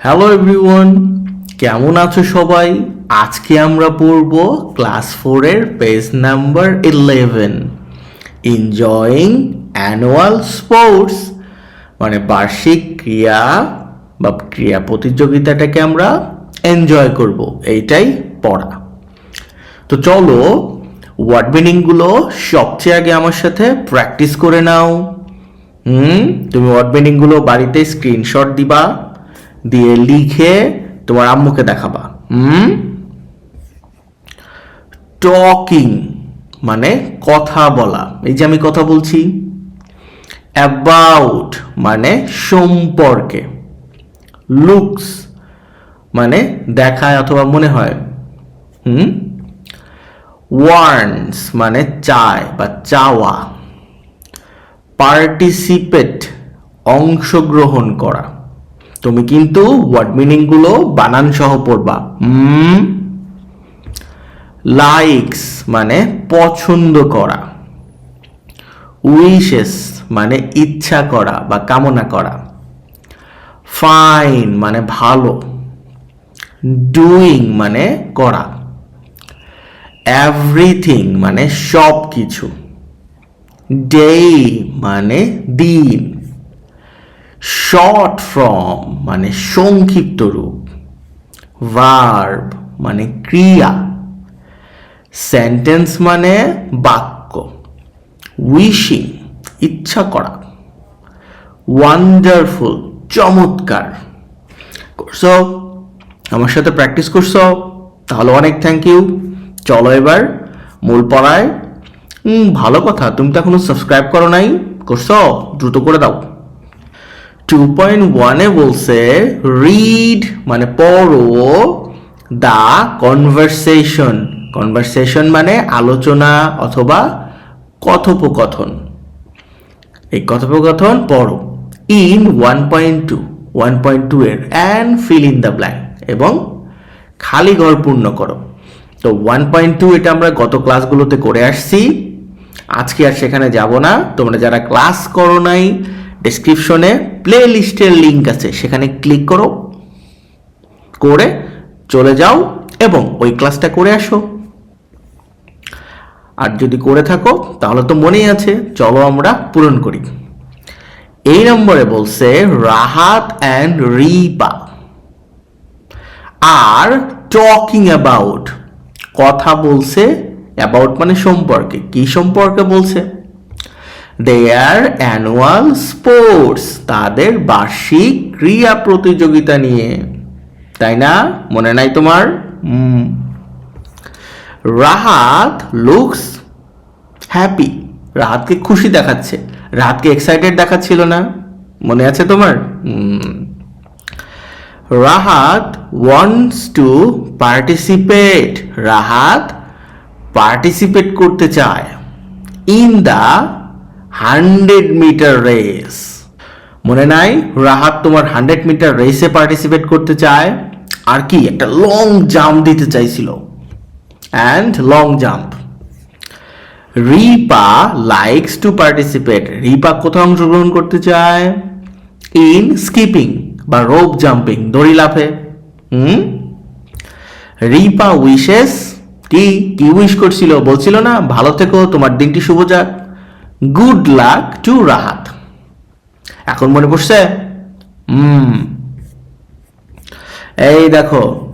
Hello everyone কেমন আছো সবাই? আজকে আমরা পড়ব ক্লাস ফোরের page number eleven enjoying annual sports মানে বার্ষিক ক্রিয়া বা ক্রিয়া প্রতিযোগিতাটাকে আমরা এনজয় করব, এইটাই পড়া। তো চলো ওয়ার্ড মিনিংগুলো সবচেয়ে আগে আমার সাথে প্র্যাকটিস করে নাও। হুম, তুমি ওয়ার্ড মিনিংগুলো বাড়িতে স্ক্রিনশট দিবা। দিয়ে লিখে তোমার আম্মুকে দেখাবা। হুম? টকিং মানে কথা বলা। এই যে আমি কথা বলছি। অ্যাবাউট মানে সম্পর্কে। লুকস মানে দেখায় অথবা মনে হয়। হুম? ওয়ার্নস মানে চায় বা চাওয়া। পার্টিসিপেট অংশগ্রহণ করা। তুমি কিন্তু ওয়ার্ড মিনিংগুলো বানান সহ পড়বা। লাইকস মানে পছন্দ করা। উইশেস মানে ইচ্ছা করা বা কামনা করা। ফাইন মানে ভালো। ডুইং মানে করা। এভরিথিং মানে সব কিছু ডে মানে দিন। শর্ট ফর্ম মানে সংক্ষিপ্ত রূপ ভার্ব মানে ক্রিয়া সেন্টেন্স মানে বাক্য উইশিং ইচ্ছা করা ওয়ান্ডারফুল চমৎকার। করছ? আমার সাথে প্র্যাকটিস করছ? তাহলে অনেক থ্যাংক ইউ চলো এবার মূল পড়ায়। ভালো কথা, তুমি তো এখনও সাবস্ক্রাইব করো নাই। করছ? দ্রুত করে দাও। টু পয়েন্ট ওয়ানে বলছে রিড মানে পড়ো দা কনভারসেশন কনভারসেশন মানে আলোচনা অথবা কথোপকথন। এই কথোপকথন পড়ো। In one point two one point two এর and fill in the blank এবং খালি ঘর পূর্ণ করো। তো ওয়ান পয়েন্ট টু এটা আমরা গত ক্লাসগুলোতে করে আসছি। আজকে আর সেখানে যাব না। তোমরা যারা ক্লাস করো নাই ডিসক্রিপশনে প্লে লিস্টের লিঙ্ক আছে। সেখানে ক্লিক করো, করে চলে যাও এবং ওই ক্লাসটা করে আসো। আর যদি করে থাকো, তাহলে তো মনেই আছে, চলো আমরা পূরণ করি। এই নম্বরে বলছে, Rahat and Ripa are talking about কথা বলছে অ্যাবাউট মানে সম্পর্কে। কি সম্পর্কে বলছে? দেয়ার অ্যানুয়াল স্পোর্টস তাদের বার্ষিক ক্রীড়া প্রতিযোগিতা নিয়ে। তাই না? মনে নাই তোমার। রাহাত লুকস হ্যাপি রাহাতকে খুশি দেখাচ্ছে। রাহাতকে এক্সাইটেড দেখাচ্ছিল না। মনে আছে তোমার। Rahat wants to participate Rahat participate করতে চায়। In the hundred metre race. মনে নাই রাহাত তোমার হান্ড্রেড মিটার রেসে পার্টিসিপেট করতে চায়? আর কি, একটা লং জাম্প দিতে চাইছিল। And long jump Ripa likes to participate Ripa কোথাও অংশগ্রহণ করতে চায়? ইন স্কিপিং বা রোপ জাম্পিং দড়ি লাফে। হুম? রিপা উইশেস কি কি উইশ করছিল? বলছিল না, ভালো থেকো, তোমার দিনটি শুভ যাক। গুড লাক টু রাহাত এখন মনে পড়ছে? হুম। এই দেখো,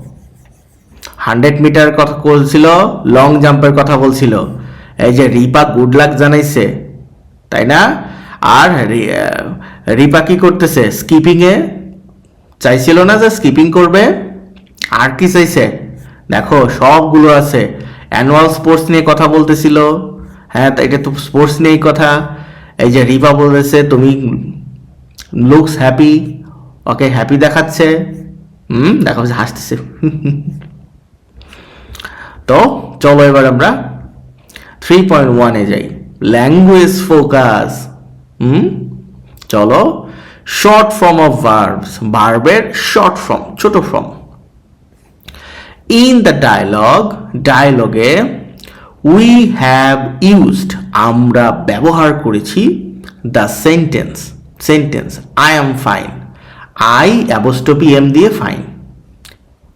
হান্ড্রেড মিটার কথা বলছিল, লং জাম্পের কথা বলছিল। এই যে রিপা গুড লাক জানাইছে, তাই না? আর রিপা কি করতেছে? স্কিপিং এ? চাইছিল না যে স্কিপিং করবে? আর কি চাইছে? দেখো, সবগুলো আছে। অ্যানুয়াল স্পোর্টস নিয়ে কথা বলতেছিল। হ্যাঁ এটা তো স্পোর্টস নিয়েই কথা। এই যে রিপা বলতেছে তুমি লুকস হ্যাপি ওকে হ্যাপি দেখাচ্ছে। হুম, দেখো হাসতেছে। তো চলো এবার আমরা থ্রি পয়েন্ট ওয়ানে যাই। ল্যাঙ্গুয়েজ ফোকাস হুম, চলো। শর্ট ফর্ম অফ ভার্বস ভার্বের শর্ট ফর্ম ছোট ফর্ম ইন দ্য ডায়লগ ডায়লগে উই হ্যাভ ইউজড আমরা ব্যবহার করেছি the sentence sentence I am fine I apostrophe m দিয়ে ফাইন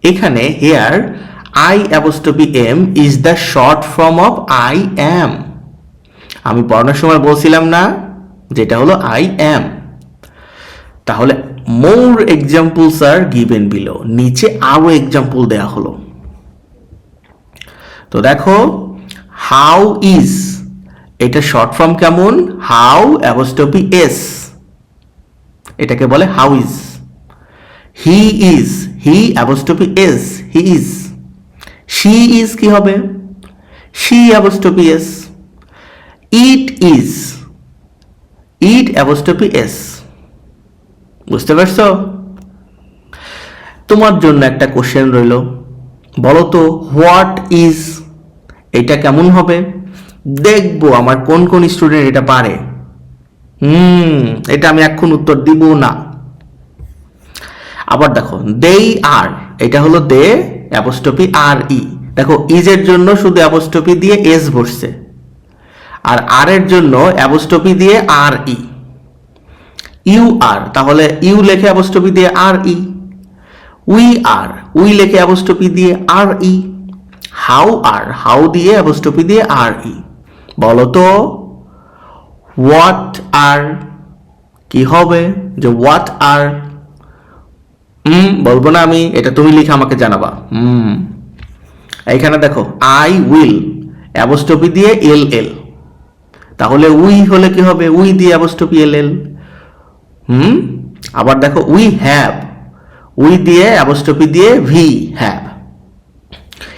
এখানে here I apostrophe m is the short form of I am আমি পড়ানোর সময় বলছিলাম না, যেটা হলো আই অ্যাম তাহলে more examples are given below নিচে আরও এক্সাম্পল দেয়া হলো। তো দেখো হাউ ইজ এটা শর্ট ফর্ম কেমন? হাউ অ্যাবস্টপি এস এটাকে বলে how is he is he apostrophe s he is she is কি হবে? She apostrophe s it is it apostrophe s বুঝতে পারছ? তোমার জন্য একটা কোশ্চেন রইল। বলো তো হোয়াট ইজ এটা কেমন হবে? দেখব আমার কোন কোন স্টুডেন্ট এটা পারে। হুম, এটা আমি এখন উত্তর দিব না। আবার দেখো দেই আর এটা হলো দে অ্যাপোস্টপি আর ই দেখো ইজের জন্য শুধু অ্যাপোস্টপি দিয়ে এস বসছে আর আর এর জন্য অ্যাপোস্টপি দিয়ে আর ই ইউ আর তাহলে ইউ লেখে অ্যাপোস্টপি দিয়ে r e we are we লেখে অ্যাপোস্টপি দিয়ে r e how are, how দিয়ে অ্যাপোস্টপি দিয়ে, আর ই। বলো তো হোয়াট আর কি হবে? যে, হোয়াট আর হুম বলব না আমি, এটা তুমি লিখে আমাকে জানাবা। হুম এইখানে দেখো, আই উইল অ্যাবস্টপি দিয়ে, এল এল তাহলে উই হলে কি হবে? উই দিয়ে অ্যাবস্টপি এল এল হুম? আবার দেখো, উই হ্যাভ উই দিয়ে অ্যাবস্টপি দিয়ে, ভি হ্যাভ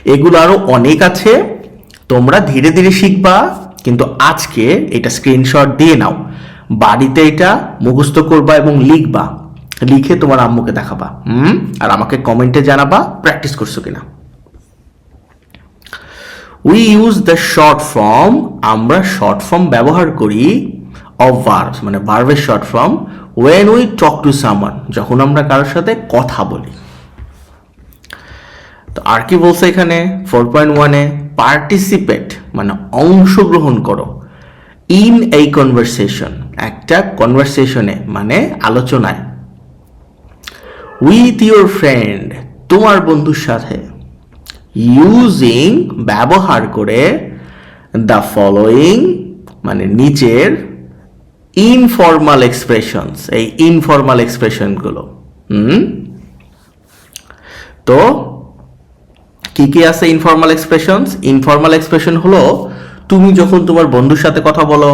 এগুলো আরও অনেক আছে, তোমরা ধীরে ধীরে শিখবা, কিন্তু আজকে এটা স্ক্রিনশট দিয়ে নাও। বাড়িতে এটা মুখস্থ করবা এবং লিখবা। লিখে তোমার আম্মুকে দেখাবা। হুম? আর আমাকে কমেন্টে জানাবা প্র্যাকটিস করছ কিনা। We use the short form আমরা শর্ট ফর্ম ব্যবহার করি অফ ভার্বস মানে ভার্বের short form when we talk to someone যখন আমরা কারোর সাথে কথা বলি। তো আর কি বলছে এখানে ফোর পয়েন্ট ওয়ানে পার্টিসিপেট মানে অংশগ্রহণ করো ইন এই কনভারসেশন একটা কনভারসেশনে মানে আলোচনায়। উইথ ইউর ফ্রেন্ড তোমার বন্ধুর সাথে। ইউজিং ব্যবহার করে দ্য ফলোয়িং মানে নিচের ইনফর্মাল এক্সপ্রেশনস এই ইনফর্মাল এক্সপ্রেশনগুলো হুম? তো কি কি আছে ইনফর্মাল এক্সপ্রেশনস ইনফর্মাল এক্সপ্রেশন হলো, তুমি যখন তোমার বন্ধুর সাথে কথা বলো,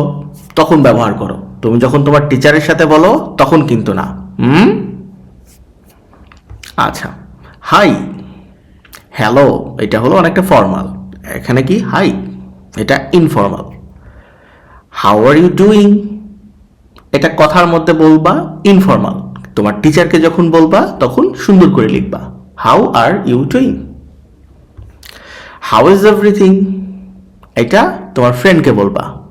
তখন ব্যবহার করো। তুমি যখন তোমার টিচারের সাথে বলো, তখন কিন্তু না। হুম? আচ্ছা। হাই হ্যালো এটা হলো অনেকটা ফর্মাল এখানে কি? হাই এটা informal how are you doing এটা কথার মধ্যে বলবা ইনফর্মাল তোমার টিচারকে যখন বলবা, তখন সুন্দর করে লিখবা। How are you doing how is everything এটা তোমার ফ্রেন্ডকে বলবা।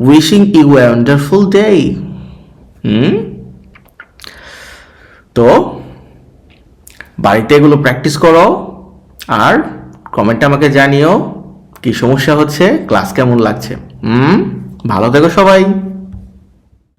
Wishing you a wonderful day hmm? তো, বাড়িতে এগুলো প্র্যাকটিস করো। আর কমেন্টে আমাকে জানিও কি সমস্যা হচ্ছে ক্লাস কেমন লাগছে। হুম? ভালো থেকো সবাই।